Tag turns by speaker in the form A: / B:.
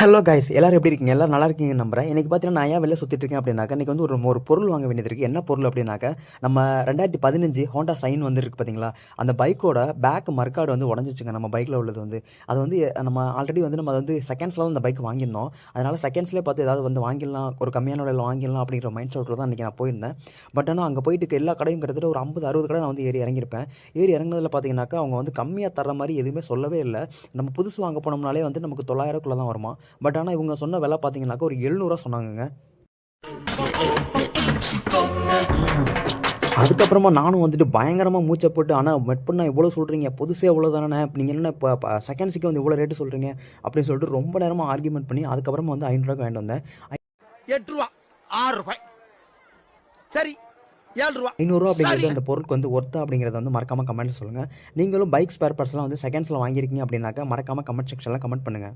A: Hello guys எல்லாரும் எப்படி இருக்கீங்க? எல்லாரும் நல்லா இருக்கீங்க நம்புறேன். எனக்கு பார்த்தீங்கன்னா நான் ஏன் வெளில சுற்றிட்டு இருக்கேன் அப்படின்னாக்கா இன்றைக்கி வந்து ஒரு ஒரு பொருள் வாங்க வேண்டியது இருக்குது என்ன பொருள் அப்படின்னாக்கா நம்ம ரெண்டாயிரத்தி பதினஞ்சு ஹோண்டா சைன் வந்துருக்கு பார்த்தீங்களா அந்த பைக்கோட பேக் மர்க்காடு வந்து உடஞ்சிச்சுங்க. நம்ம பைக்கில் உள்ளது வந்து. அது வந்து நம்ம ஆல்ரெடி வந்து நம்ம வந்து செகண்ட்ஸில் தான் அந்த பைக் வாங்கியிருந்தோம். அதனால் செகண்ட்ஸ்லேயே பார்த்து ஏதாவது வந்து வாங்கிடலாம் ஒரு கம்மியான விலையில் வாங்கிடலாம் அப்படிங்கிற மைண்ட் செட்டில் தான் இன்றைக்கி நான் போயிருந்தேன். பட் ஆனால் அங்கே போயிட்டு எல்லா கடையும் கிட்டத்தட்ட ஒரு ஐம்பது அறுபது கடை நான் வந்து ஏறி இறங்கியிருப்பேன். ஏறி இறங்குனதில் பார்த்தீங்கன்னாக்கா அவங்க வந்து கம்மியாக தர மாதிரி எதுவுமே சொல்லவே இல்லை. நம்ம புதுசு வாங்க போனோம்னாலே வந்து நமக்கு தொள்ளாயிரக்குள்ளே தான் வருமா பட் ஆனால் இவங்க சொன்ன விலை பார்த்தீங்கன்னாக்கா ஒரு எழுநூறுவா சொன்னாங்கங்க. அதுக்கப்புறமா நானும் வந்துட்டு பயங்கரமாக மூச்சை போட்டு ஆனால் மெட் பண்ணால் இவ்வளோ சொல்கிறீங்க புதுசே இவ்வளோ தானே? நீங்கள் என்ன இப்போ செகண்ட்ஸுக்கு வந்து இவ்வளோ ரேட்டு சொல்கிறீங்க அப்படின்னு சொல்லிட்டு ரொம்ப நேரமாக ஆர்கியூமெண்ட் பண்ணி அதுக்கப்புறமா வந்து ஐநூறுரூவா வாங்கிட்டு வந்தேன்.
B: எட்டு ரூபா ஆறு ரூபாய் சரி
A: ஐநூறுரூவா அப்படிங்கிறது அந்த பொருளுக்கு வந்து ஒர்த்தா அப்படிங்கிறத வந்து மறக்காமல் கமெண்ட்டில் சொல்லுங்கள் நீங்களும் பைக் ஸ்பேர் பார்ட்ஸ்லாம் வந்து செகண்ட்ஸில் வாங்கியிருக்கீங்க அப்படின்னாக்கா மறக்காமல் கமெண்ட் செக்ஷனில் கமெண்ட் பண்ணுங்கள்